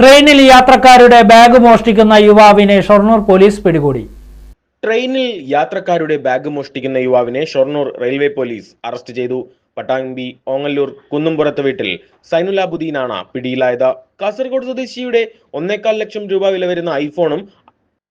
ട്രെയിനിൽ യാത്രക്കാരുടെ ബാഗ് മോഷ്ടിക്കുന്ന യുവാവിനെ ഷൊർണൂർ പോലീസ് പിടികൂടി. ട്രെയിനിൽ യാത്രക്കാരുടെ ബാഗ് മോഷ്ടിക്കുന്ന യുവാവിനെ ഷൊർണൂർ റെയിൽവേ പോലീസ് അറസ്റ്റ് ചെയ്തു. പട്ടാമ്പി ഓങ്ങല്ലൂർ കുന്നുംപുറത്ത് വീട്ടിൽ സൈനുലാബുദ്ദീനാണ് പിടിയിലായത്. കാസർഗോഡ് സ്വദേശിയുടെ ഒന്നേകാൽ ലക്ഷം രൂപ വില വരുന്ന ഐഫോണും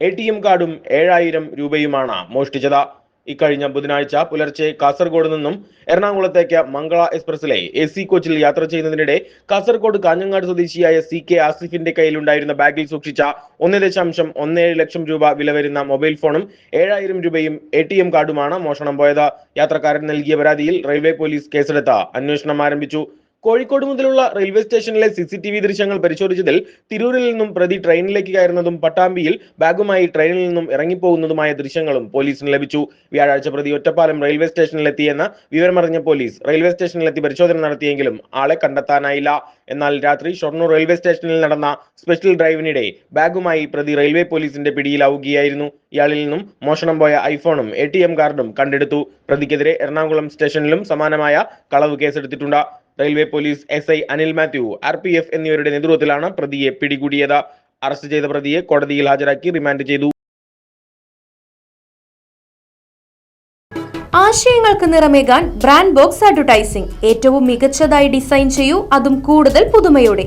എ ടി എം കാർഡും ഏഴായിരം രൂപയുമാണ് മോഷ്ടിച്ചത്. ഇക്കഴിഞ്ഞ ബുധനാഴ്ച പുലർച്ചെ കാസർഗോഡ് നിന്നും എറണാകുളത്തേക്ക് മംഗള എക്സ്പ്രസിലെ എ സി കോച്ചിൽ യാത്ര ചെയ്യുന്നതിനിടെ കാസർഗോഡ് കാഞ്ഞങ്ങാട് സ്വദേശിയായ സി കെ ആസിഫിന്റെ കയ്യിലുണ്ടായിരുന്ന ബാഗിൽ സൂക്ഷിച്ച ഒന്ന് ദശാംശം ഒന്നേഴ് ലക്ഷം രൂപ വില വരുന്ന മൊബൈൽ ഫോണും ഏഴായിരം രൂപയും എ ടി എം കാർഡുമാണ് മോഷണം പോയത്. യാത്രക്കാരൻ നൽകിയ പരാതിയിൽ റെയിൽവേ പോലീസ് കേസെടുത്ത് അന്വേഷണം ആരംഭിച്ചു. കോഴിക്കോട് മുതലുള്ള റെയിൽവേ സ്റ്റേഷനിലെ സി സി ടി വി ദൃശ്യങ്ങൾ പരിശോധിച്ചതിൽ തിരൂരിൽ നിന്നും പ്രതി ട്രെയിനിലേക്ക് കയറുന്നതും പട്ടാമ്പിയിൽ ബാഗുമായി ട്രെയിനിൽ നിന്നും ഇറങ്ങിപ്പോകുന്നതുമായ ദൃശ്യങ്ങളും പോലീസിന് ലഭിച്ചു. വ്യാഴാഴ്ച പ്രതി ഒറ്റപ്പാലം റെയിൽവേ സ്റ്റേഷനിലെത്തിയെന്ന വിവരമറിഞ്ഞ പോലീസ് റെയിൽവേ സ്റ്റേഷനിലെത്തി പരിശോധന നടത്തിയെങ്കിലും ആളെ കണ്ടെത്താനായില്ല. എന്നാൽ രാത്രി ഷൊർണൂർ റെയിൽവേ സ്റ്റേഷനിൽ നടന്ന സ്പെഷ്യൽ ഡ്രൈവിനിടെ ബാഗുമായി പ്രതി റെയിൽവേ പോലീസിന്റെ പിടിയിലാവുകയായിരുന്നു. ഇയാളിൽ നിന്നും മോഷണം പോയ ഐഫോണും എ ടി എം കാർഡും കണ്ടെടുത്തു. പ്രതിക്കെതിരെ എറണാകുളം സ്റ്റേഷനിലും സമാനമായ കളവ് കേസെടുത്തിട്ടുണ്ട്. Railway police S I Anil Mathew R P F എന്നിവരുടെ നേതൃത്വത്തിലാണ് പ്രതിയെ പിടികൂടിയത്. അറസ്റ്റ് ചെയ്ത പ്രതിയെ കോടതിയിൽ ഹാജരാക്കി റിമാൻഡ് ചെയ്തു. ആശയങ്ങൾക്ക് നിറമേകാൻ ബ്രാൻഡ് ബോക്സ് അഡ്വർടൈസിംഗ്. ഏറ്റവും മികച്ചതായി ഡിസൈൻ ചെയ്യൂ അതും കൂടുതൽ പുതുമയോടെ.